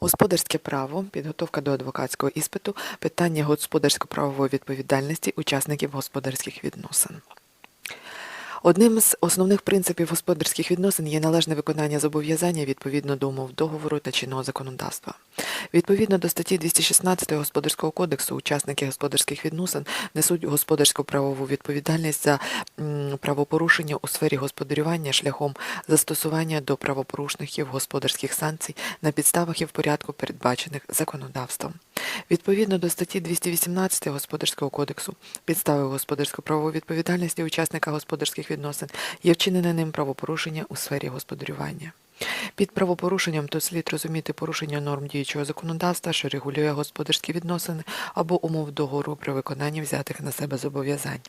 Господарське право, підготовка до адвокатського іспиту, питання господарсько-правової відповідальності учасників господарських відносин. Одним з основних принципів господарських відносин є належне виконання зобов'язання відповідно до умов договору та чинного законодавства. Відповідно до статті 216 Господарського кодексу, учасники господарських відносин несуть господарську правову відповідальність за правопорушення у сфері господарювання шляхом застосування до правопорушників господарських санкцій на підставах і в порядку, передбачених законодавством. Відповідно до статті 218 Господарського кодексу, підставою господарсько-правової відповідальності учасника господарських відносин є вчинене ним правопорушення у сфері господарювання. Під правопорушенням тут слід розуміти порушення норм діючого законодавства, що регулює господарські відносини або умов договору при виконанні взятих на себе зобов'язань.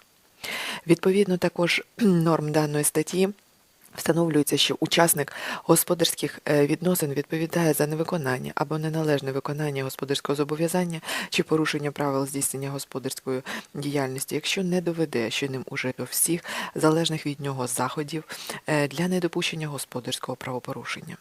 Відповідно також норм даної статті Встановлюється, що учасник господарських е, відносин відповідає за невиконання або неналежне виконання господарського зобов'язання чи порушення правил здійснення господарської діяльності, якщо не доведе, що ним уже всіх залежних від нього заходів е, для недопущення господарського правопорушення.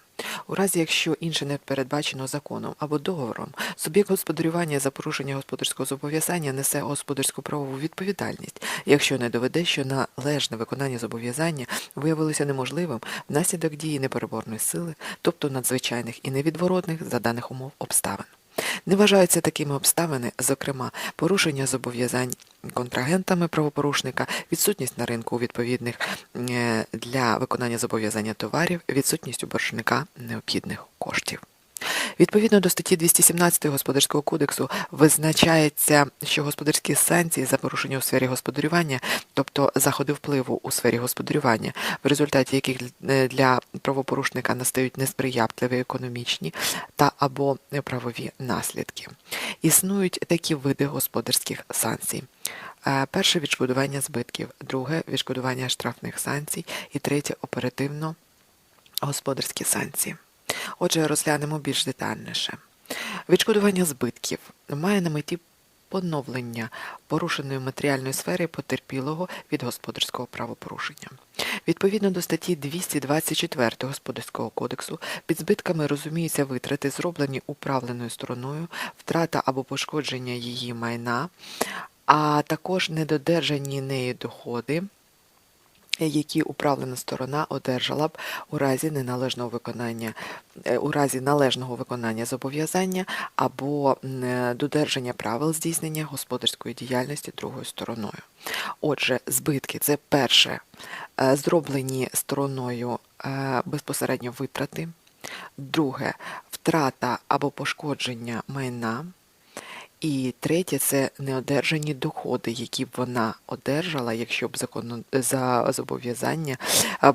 У разі, якщо інше не передбачено законом або договором, суб'єкт господарювання за порушення господарського зобов'язання несе господарську правову відповідальність, якщо не доведе, що належне виконання зобов'язання виявилося неможливим внаслідок дії непереборної сили, тобто надзвичайних і невідворотних за даних умов обставин. Не вважаються такими обставини, зокрема, порушення зобов'язань контрагентами правопорушника, відсутність на ринку відповідних е, для виконання зобов'язання товарів, відсутність у боржника необхідних коштів. Відповідно до статті 217 Господарського кодексу визначається, що господарські санкції за порушення у сфері господарювання, тобто заходи впливу у сфері господарювання, в результаті яких е, для правопорушника настають несприятливі економічні та або правові наслідки. Існують такі види господарських санкцій. Е, Перше відшкодування збитків, друге відшкодування штрафних санкцій і третє оперативно господарські санкції. Отже, розглянемо більш детальніше. Відшкодування збитків має на меті поновлення порушеної матеріальної сфери потерпілого від господарського правопорушення. Відповідно до статті 224 Господарського кодексу, під збитками розуміються витрати, зроблені управленою стороною, втрата або пошкодження її майна, а також недодержані нею доходи, які управлена сторона одержала б у разі неналежного виконання, е, у разі належного виконання зобов'язання або е, додержання правил здійснення господарської діяльності другою стороною. Отже, збитки це перше е, зроблені стороною безпосередньо витрати, друге втрата або пошкодження майна. І третє це неодержані доходи, які б вона одержала, якщо б законно за зобов'язання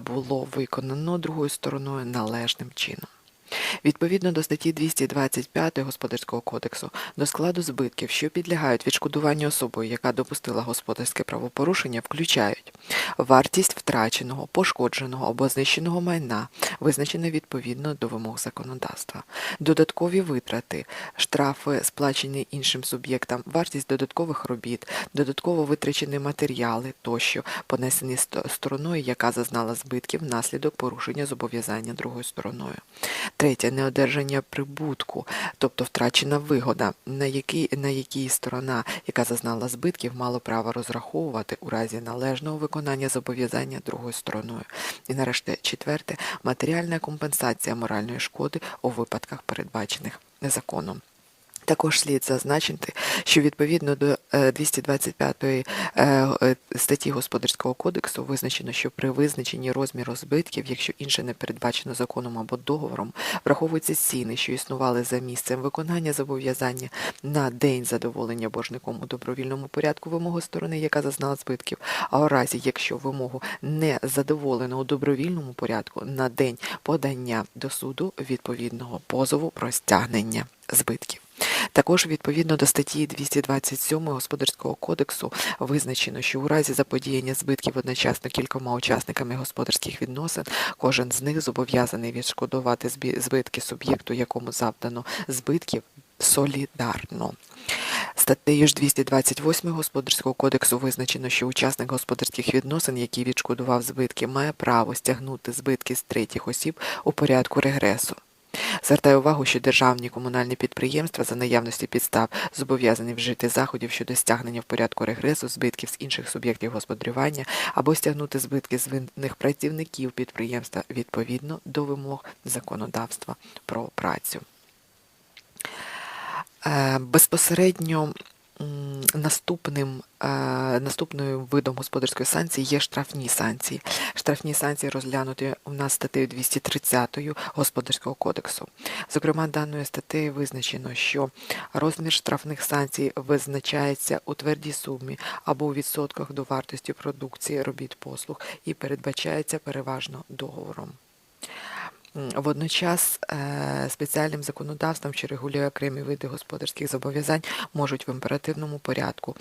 було виконано другою стороною належним чином. Відповідно до статті 225 Господарського кодексу, до складу збитків, що підлягають відшкодуванню особою, яка допустила господарське правопорушення, включають вартість втраченого, пошкодженого або знищеного майна, визначене відповідно до вимог законодавства, додаткові витрати, штрафи, сплачені іншим суб'єктам, вартість додаткових робіт, додатково витрачені матеріали тощо, понесені стороною, яка зазнала збитків внаслідок порушення зобов'язання другою стороною. Третє неодержання прибутку, тобто втрачена вигода, на якій на якій сторона, яка зазнала збитків, мала право розраховувати у разі належного виконання зобов'язання другою стороною. І нарешті четверте матеріальна компенсація моральної шкоди у випадках, передбачених законом. Також слід зазначити, що відповідно до е, 225 е, е, статті Господарського кодексу визначено, що при визначенні розміру збитків, якщо інше не передбачено законом або договором, враховуються ціни, що існували за місцем виконання зобов'язання на день задоволення боржником у добровільному порядку вимоги сторони, яка зазнала збитків, а у разі, якщо вимогу не задоволено у добровільному порядку на день подання до суду відповідного позову про стягнення збитків. Також відповідно до статті 227 Господарського кодексу визначено, що у разі заподіяння збитків одночасно кількома учасниками господарських відносин, кожен з них зобов'язаний відшкодувати збитки суб'єкту, якому завдано збитків солідарно. Статтею ж 228 Господарського кодексу визначено, що учасник господарських відносин, який відшкодував збитки, має право стягнути збитки з третіх осіб у порядку регресу. Звертаю увагу, що державні комунальні підприємства за наявності підстав зобов'язані вжити заходів щодо стягнення в порядку регресу збитків з інших суб'єктів господарювання або стягнути збитки з винних працівників підприємства відповідно до вимог законодавства про працю. Е, Безпосередньо наступним, е, наступною видом господарської санкції є штрафні санкції. Штрафні санкції розглянуті у нас статтею 230 Господарського кодексу. Зокрема, даною статтею визначено, що розмір штрафних санкцій визначається у твердій сумі або у відсотках до вартості продукції робіт послуг і передбачається переважно договором. Водночас е, спеціальним законодавством, що регулює окремі види господарських зобов'язань, можуть в імперативному порядку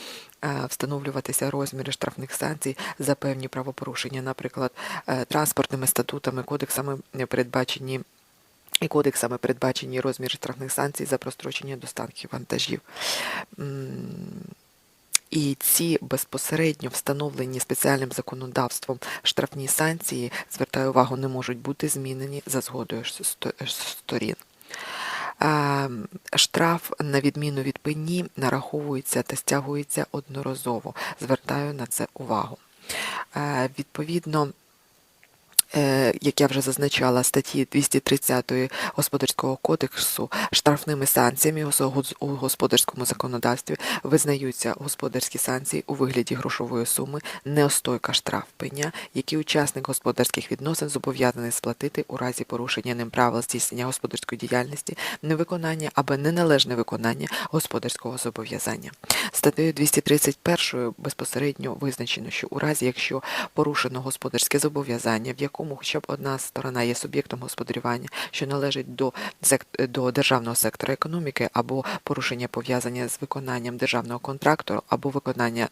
е, встановлюватися розміри штрафних санкцій за певні правопорушення, наприклад, е, транспортними статутами, кодексами передбачені. І кодексами передбачені розміри штрафних санкцій за прострочення доставки вантажів. І ці безпосередньо встановлені спеціальним законодавством штрафні санкції, звертаю увагу, не можуть бути змінені за згодою сторін. Е, Штраф, на відміну від пені, нараховується та стягується одноразово. Звертаю на це увагу. Е, Відповідно, як я вже зазначала, статті 230 Господарського кодексу штрафними санкціями у господарському законодавстві визнаються господарські санкції у вигляді грошової суми неостойка штраф пеня, які учасник господарських відносин зобов'язаний сплатити у разі порушення ним правил здійснення господарської діяльності, невиконання або неналежне виконання господарського зобов'язання. Статтею 231 безпосередньо визначено, що у разі, якщо порушено господарське зобов'язання, в якому хоча б одна сторона є суб'єктом господарювання, що належить до, до державного сектора економіки, або порушення пов'язання з виконанням державного контракту, або виконання,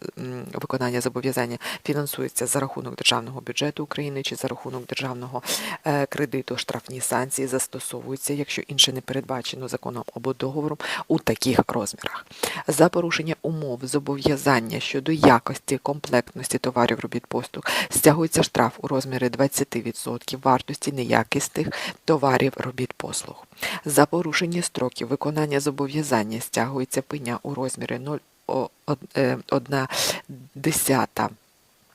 виконання зобов'язання фінансується за рахунок державного бюджету України чи за рахунок державного е, кредиту, штрафні санкції застосовуються, якщо інше не передбачено законом або договором у таких розмірах. За порушення умов зобов'язання щодо якості, комплектності товарів робіт послуг стягується штраф у розмірі 20% вартості неякісних товарів робіт послуг. За порушення строків виконання зобов'язання стягується пеня у розмірі 0,1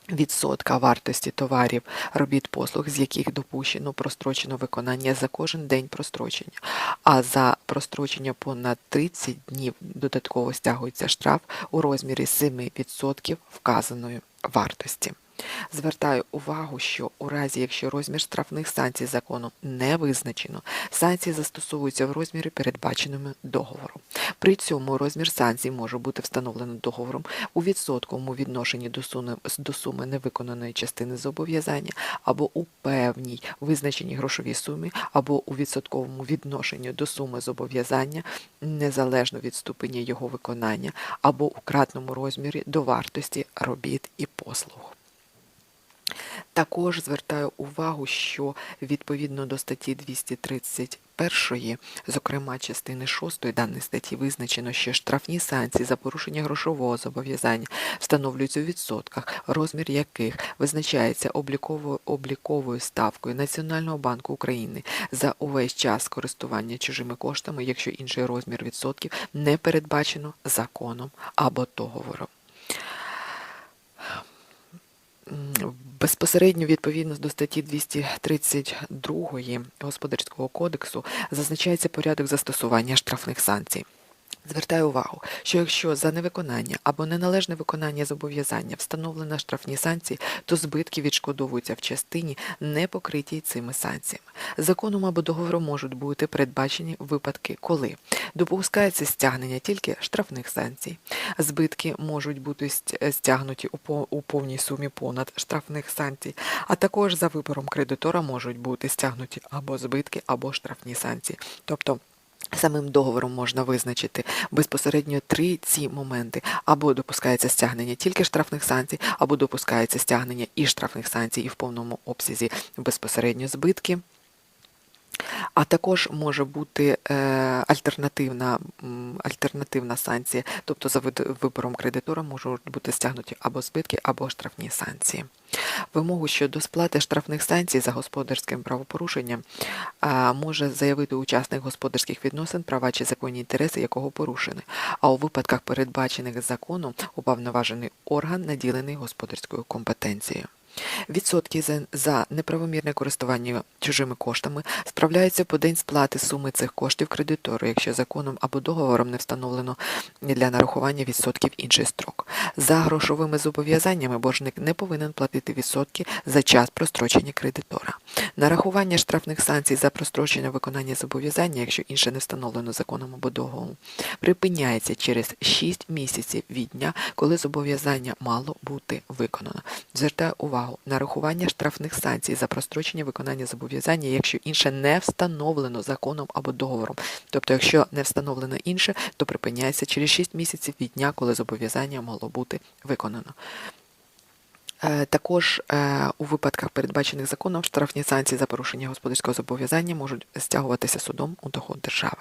відсотка вартості товарів, робіт послуг, з яких допущено прострочено виконання за кожен день прострочення. А за прострочення понад 30 днів додатково стягується штраф у розмірі 7% вказаної вартості. Звертаю увагу, що у разі, якщо розмір штрафних санкцій законом не визначено, санкції застосовуються в розмірі, передбаченому договором. При цьому розмір санкцій може бути встановлено договором у відсотковому відношенні до суми невиконаної частини зобов'язання або у певній визначеній грошовій сумі, або у відсотковому відношенні до суми зобов'язання, незалежно від ступеня його виконання, або у кратному розмірі до вартості робіт і послуг. Також звертаю увагу, що відповідно до статті 231, зокрема частини 6 даної статті, визначено, що штрафні санкції за порушення грошового зобов'язання встановлюються у відсотках, розмір яких визначається обліковою, обліковою ставкою Національного банку України за увесь час користування чужими коштами, якщо інший розмір відсотків не передбачено законом або договором. Безпосередньо відповідно до статті 232 Господарського кодексу зазначається порядок застосування штрафних санкцій. Звертаю увагу, що якщо за невиконання або неналежне виконання зобов'язання встановлено штрафні санкції, то збитки відшкодовуються в частині, не покритій цими санкціями. Законом або договором можуть бути передбачені випадки, коли допускається стягнення тільки штрафних санкцій. Збитки можуть бути стягнуті у по- у повній сумі понад штрафних санкцій, а також за вибором кредитора можуть бути стягнуті або збитки, або штрафні санкції. Тобто Самим договором можна визначити безпосередньо три ці моменти. Або допускається стягнення тільки штрафних санкцій, або допускається стягнення і штрафних санкцій, і в повному обсязі безпосередньо збитки. А також може бути е, альтернативна, альтернативна санкція, тобто за вибором кредитора можуть бути стягнуті або збитки, або штрафні санкції. Вимогу щодо сплати штрафних санкцій за господарським правопорушенням може заявити учасник господарських відносин, права чи законні інтереси якого порушені, а у випадках, передбачених законом, уповноважений орган наділений господарською компетенцією. Відсотки за, неправомірне користування чужими коштами справляються по день сплати суми цих коштів кредитору, якщо законом або договором не встановлено для нарахування відсотків інший строк. За грошовими зобов'язаннями боржник не повинен платити відсотки за час прострочення кредитора. Нарахування штрафних санкцій за прострочення виконання зобов'язання, якщо інше не встановлено законом або договором, припиняється через 6 місяців від дня, коли зобов'язання мало бути виконано. Звертаю увагу, нарахування штрафних санкцій за прострочення виконання зобов'язання, якщо інше не встановлено законом або договором. Тобто, якщо не встановлено інше, то припиняється через 6 місяців від дня, коли зобов'язання могло бути виконано. Е, Також е, у випадках, передбачених законом, штрафні санкції за порушення господарського зобов'язання можуть стягуватися судом у доход держави.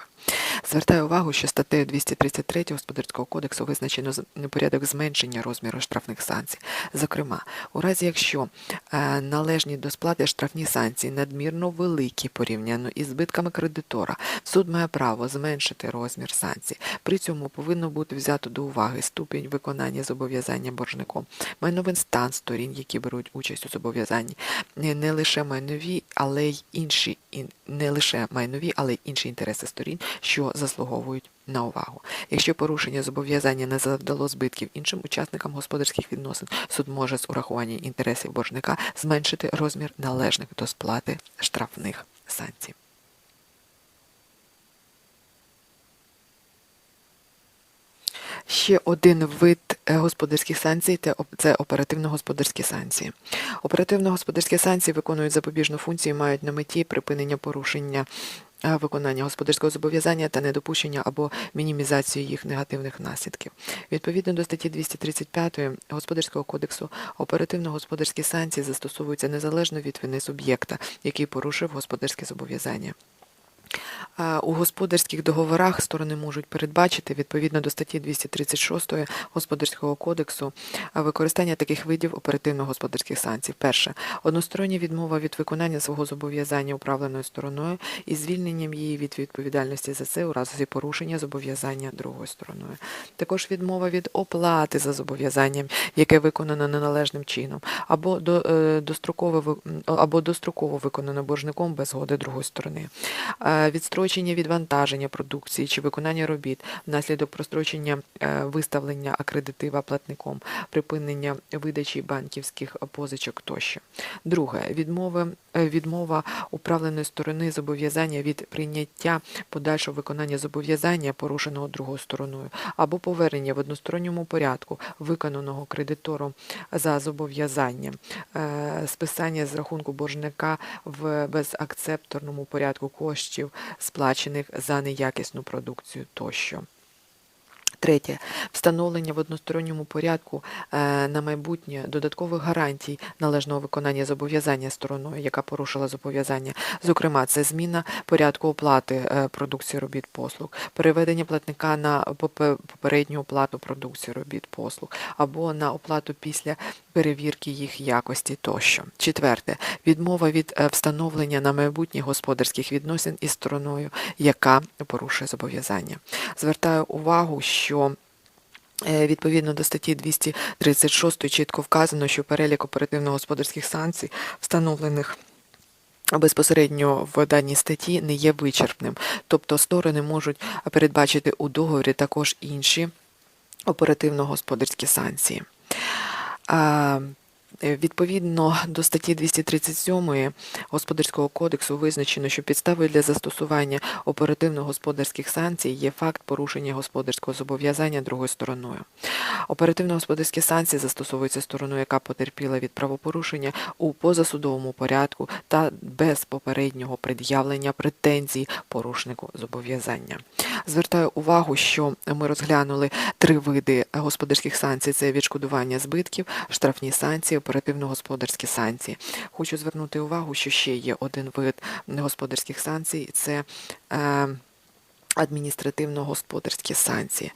Звертаю увагу, що статтею 233 Господарського кодексу визначено порядок зменшення розміру штрафних санкцій. Зокрема, у разі якщо е, належні до сплати штрафні санкції надмірно великі порівняно із збитками кредитора, суд має право зменшити розмір санкцій. При цьому повинно бути взято до уваги ступінь виконання зобов'язання боржником, майновий стан сторін, які беруть участь у зобов'язанні, не, лише майнові, але й інші ін- не лише майнові, але й інші інтереси сторін, що заслуговують на увагу. Якщо порушення зобов'язання не завдало збитків іншим учасникам господарських відносин, суд може з урахуванням інтересів боржника зменшити розмір належних до сплати штрафних санкцій. Ще один вид господарських санкцій те оп- це оперативно-господарські санкції. Оперативно-господарські санкції виконують запобіжну функцію, і мають на меті припинення порушення е, виконання господарського зобов'язання та недопущення або мінімізацію їх негативних наслідків. Відповідно до статті 235 Господарського кодексу, оперативно-господарські санкції застосовуються незалежно від вини суб'єкта, який порушив господарське зобов'язання. А, У господарських договорах сторони можуть передбачити відповідно до статті 236 Господарського кодексу використання таких видів оперативно-господарських санкцій. Перше одностороння відмова від виконання свого зобов'язання управленою стороною і звільненням її від відповідальності за це у разі порушення зобов'язання другою стороною. Також відмова від оплати за зобов'язанням, яке виконано неналежним чином, або е, достроково, або достроково виконано боржником без згоди другої сторони. Е, Відстрочення відвантаження продукції чи виконання робіт внаслідок прострочення е, виставлення акредитива платником, припинення видачі банківських позичок тощо. Друге, відмови, е, відмова управленої сторони зобов'язання від прийняття подальшого виконання зобов'язання, порушеного другою стороною, або повернення в односторонньому порядку виконаного кредитором за зобов'язанням, е, списання з рахунку боржника в безакцепторному порядку коштів, сплачених за неякісну продукцію тощо. Третє встановлення в односторонньому порядку е, на майбутнє додаткових гарантій належного виконання зобов'язання стороною, яка порушила зобов'язання. Зокрема, це зміна порядку оплати е, продукції робіт послуг, переведення платника на попередню оплату продукції робіт послуг або на оплату після перевірки їх якості тощо. Четверте відмова від е, встановлення на майбутнє господарських відносин із стороною, яка порушує зобов'язання. Звертаю увагу, що Е, Відповідно до статті 236 чітко вказано, що перелік оперативно-господарських санкцій, встановлених безпосередньо в даній статті, не є вичерпним. Тобто сторони можуть передбачити у договорі також інші оперативно-господарські санкції. Е, Відповідно до статті 237 Господарського кодексу визначено, що підставою для застосування оперативно-господарських санкцій є факт порушення господарського зобов'язання другою стороною. Оперативно-господарські санкції застосовуються стороною, яка потерпіла від правопорушення у позасудовому порядку та без попереднього пред'явлення претензій порушнику зобов'язання. Звертаю увагу, що ми розглянули три види господарських санкцій: це відшкодування збитків, штрафні санкції, оперативно-господарські санкції. Хочу звернути увагу, що ще є один вид господарських санкцій це е, адміністративно-господарські санкції.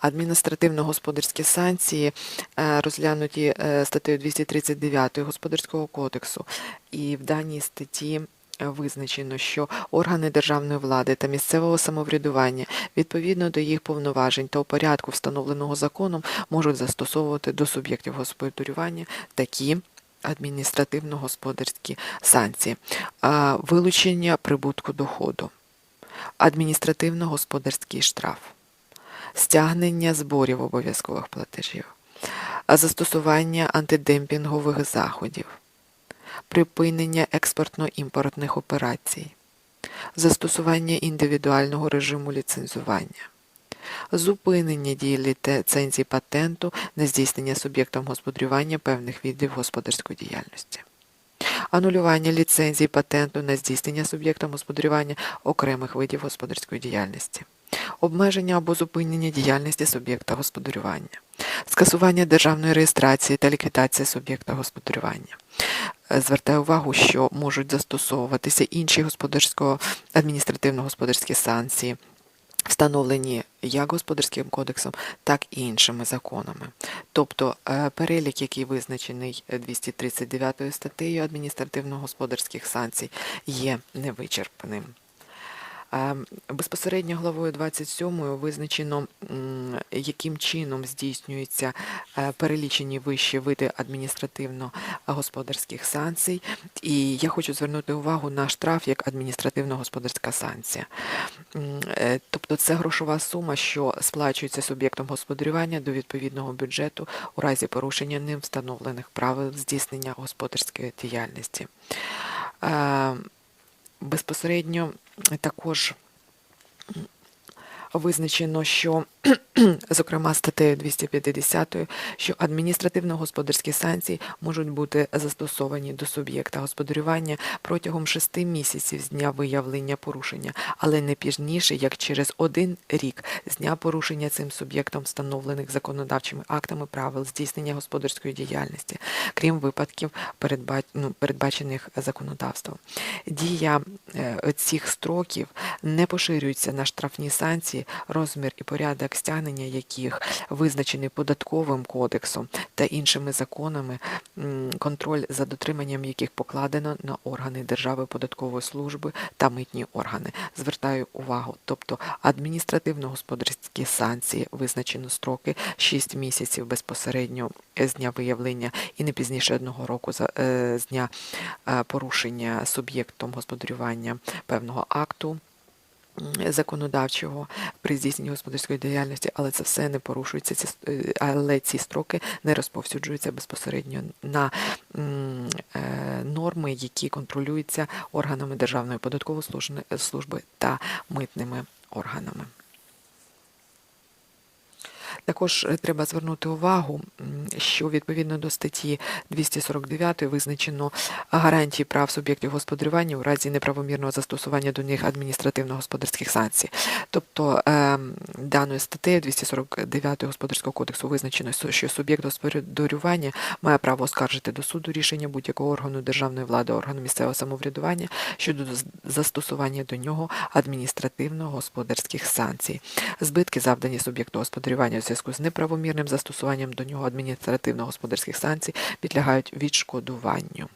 Адміністративно-господарські санкції е, розглянуті е, статтею 239 Господарського кодексу, і в даній статті визначено, що органи державної влади та місцевого самоврядування відповідно до їх повноважень та у порядку, встановленого законом, можуть застосовувати до суб'єктів господарювання такі адміністративно-господарські санкції, вилучення прибутку доходу, адміністративно-господарський штраф, стягнення зборів обов'язкових платежів, застосування антидемпінгових заходів, припинення експортно-імпортних операцій, застосування індивідуального режиму ліцензування, зупинення дії ліцензії патенту на здійснення суб'єктом господарювання певних видів господарської діяльності. Анулювання ліцензії патенту на здійснення суб'єктом господарювання окремих видів господарської діяльності, обмеження або зупинення діяльності суб'єкта господарювання, скасування державної реєстрації та ліквідація суб'єкта господарювання. Е, Звертаю увагу, що можуть застосовуватися інші адміністративно-господарські санкції, встановлені як господарським кодексом, так і іншими законами. Тобто е, перелік, який визначений 239 статтею адміністративно-господарських санкцій, є невичерпним. Безпосередньо главою 27 визначено, яким чином здійснюються е, перелічені вищі види адміністративно-господарських санкцій. І я хочу звернути увагу на штраф як адміністративно-господарська санкція. Е, Тобто це грошова сума, що сплачується суб'єктом господарювання до відповідного бюджету у разі порушення ним встановлених правил здійснення господарської діяльності. Е, Безпосередньо також визначено, що, зокрема, статтею 250, що адміністративно-господарські санкції можуть бути застосовані до суб'єкта господарювання протягом шести місяців з дня виявлення порушення, але не пізніше, як через один рік з дня порушення цим суб'єктом встановлених законодавчими актами правил здійснення господарської діяльності, крім випадків, ну, передбачених законодавством. Дія е, цих строків не поширюється на штрафні санкції, розмір і порядок стягнення яких визначений податковим кодексом та іншими законами, контроль за дотриманням яких покладено на органи Держави податкової служби та митні органи. Звертаю увагу, тобто адміністративно-господарські санкції визначено строки 6 місяців безпосередньо з дня виявлення і не пізніше одного року е, з дня е, порушення суб'єктом господарювання певного акту законодавчого при здійсненні господарської діяльності, але це все не порушується, ці, але ці строки не розповсюджуються безпосередньо на е, норми, які контролюються органами Державної податкової служби та митними органами. Також е, треба звернути увагу, що відповідно до статті 249 визначено гарантії прав суб'єктів господарювання у разі неправомірного застосування до них адміністративно-господарських санкцій. Тобто ем, даною статтею 249 Господарського кодексу визначено, що суб'єкт господарювання має право оскаржити до суду рішення будь-якого органу державної влади, органу місцевого самоврядування щодо застосування до нього адміністративно-господарських санкцій. Збитки, завдані суб'єкту господарювання у зв'язку з неправомірним застосуванням до нього адміністративно-господарських санкцій, підлягають відшкодуванню.